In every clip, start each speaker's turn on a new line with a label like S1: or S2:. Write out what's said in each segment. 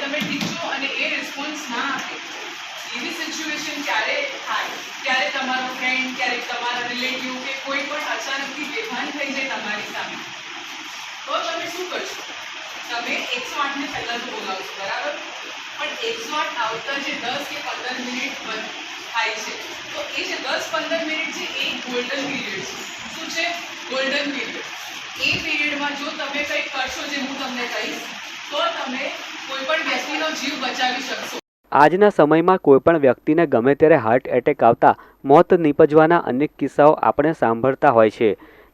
S1: તમે ઠીક છો અને એ રિસ્પોન્સ ના આપે. એવી સિચ્યુએશન ક્યારે થાય? ત્યારે તમારો ફ્રેન્ડ ક્યારેક તમારા રિલેટિવ કે કોઈ પણ અચાનકથી બેભાન થઈ જાય તમારી સામે. તો તમે શું કરશો? તમે એકસો આઠને પહેલાં તો બોલાવશો, બરાબર? પણ એકસો આઠ આવતા જે દસ કે પંદર મિનિટ બંધ થાય છે, તો એ જે દસ પંદર મિનિટ છે, એ ગોલ્ડન પીરિયડ છે. શું છે? ગોલ્ડન પીરિયડ એ પીરિયડમાં જો તમે કંઈક કરશો, જે હું તમને કહીશ, તો તમે
S2: આજના સમયમાં કોઈપણ વ્યક્તિને ગમે ત્યારે હાર્ટ એટેક આવતા મોત નીપજવાના અનેક કિસ્સાઓ આપણે સાંભળતા હોય છે.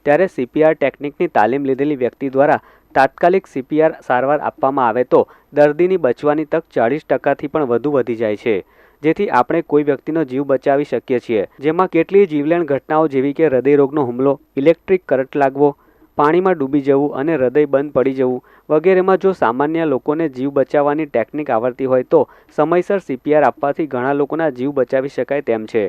S2: ત્યારે સીપીઆર ટેકનિકની તાલીમ લીધેલી વ્યક્તિ દ્વારા તાત્કાલિક સીપીઆર સારવાર આપવામાં આવે તો દર્દીની બચવાની તક ચાળીસ ટકાથી પણ વધુ વધી જાય છે. જેથી આપણે કોઈ વ્યક્તિનો જીવ બચાવી શકીએ છીએ. જેમાં કેટલીય જીવલેણ ઘટનાઓ જેવી કે હૃદયરોગનો હુમલો, ઇલેક્ટ્રિક કરંટ લાગવો પાણીમાં ડૂબી જવું અને હૃદય બંધ પડી જવું વગેરેમાં જો સામાન્ય લોકોને જીવ બચાવવાની ટેકનિક આવડતી હોય તો સમયસર સીપીઆર આપવાથી ઘણા લોકોના જીવ બચાવી શકાય તેમ છે.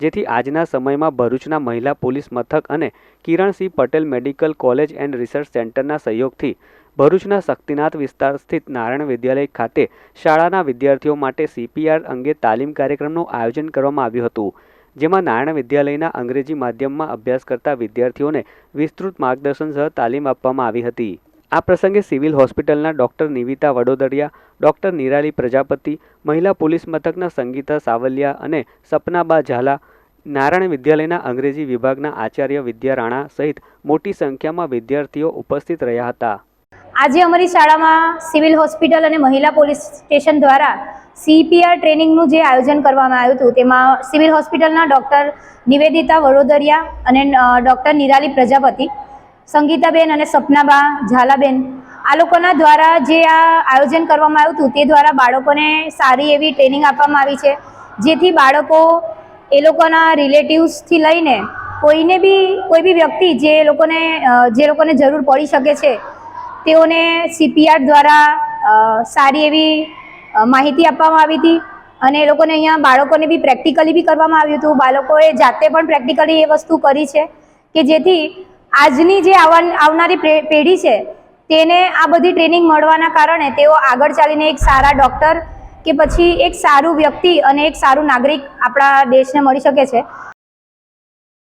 S2: જેથી આજના સમયમાં ભરૂચના મહિલા પોલીસ મથક અને Kiransinh Patel medical college and research સેન્ટરના સહયોગથી ભરૂચના શક્તિનાથ વિસ્તાર સ્થિત નારાયણ વિદ્યાલય ખાતે શાળાના વિદ્યાર્થીઓ માટે સીપીઆર અંગે તાલીમ કાર્યક્રમનું આયોજન કરવામાં આવ્યું હતું. જેમાં નારાયણ વિદ્યાલયના અંગ્રેજી માધ્યમમાં અભ્યાસ કરતા વિદ્યાર્થીઓને વિસ્તૃત માર્ગદર્શન સહ તાલીમ આપવામાં આવી હતી. આ પ્રસંગે સિવિલ હોસ્પિટલના ડોક્ટર નિવિતા વડોદરિયા, ડોક્ટર નિરાલી પ્રજાપતિ, મહિલા પોલીસ મથકના સંગીતા સાવલિયા અને સપનાબા ઝાલા, નારાયણ વિદ્યાલયના અંગ્રેજી વિભાગના આચાર્ય વિદ્યા રાણા સહિત મોટી સંખ્યામાં વિદ્યાર્થીઓ ઉપસ્થિત રહ્યા હતા.
S3: આજે અમારી શાળામાં સિવિલ હોસ્પિટલ અને મહિલા પોલીસ સ્ટેશન દ્વારા સીપીઆર ટ્રેનિંગનું જે આયોજન કરવામાં આવ્યું હતું, તેમાં સિવિલ હોસ્પિટલના ડૉક્ટર નિવેદિતા વડોદરિયા અને ડૉક્ટર નિરાલી પ્રજાપતિ, સંગીતાબેન અને સપનાબા ઝાલાબેન, આ લોકોના દ્વારા જે આ આયોજન કરવામાં આવ્યું હતું, તે દ્વારા બાળકોને સારી એવી ટ્રેનિંગ આપવામાં આવી છે, જેથી બાળકો એ લોકોના રિલેટિવ્સથી લઈને કોઈને બી, કોઈ બી વ્યક્તિ જે લોકોને જે લોકોને જરૂર પડી શકે છે તેઓને સીપીઆર દ્વારા સારી એવી માહિતી આપવામાં આવી હતી. અને એ લોકોને અહીંયા બાળકોને બી પ્રેક્ટિકલી બી કરવામાં આવ્યું હતું. બાળકોએ જાતે પણ પ્રેક્ટિકલી એ વસ્તુ કરી છે કે જેથી આજની જે આવનારી પેઢી છે, તેને આ બધી ટ્રેનિંગ મળવાના કારણે તેઓ આગળ ચાલીને એક સારા ડૉક્ટર કે પછી એક સારું વ્યક્તિ અને એક સારું નાગરિક આપણા દેશને મળી શકે છે.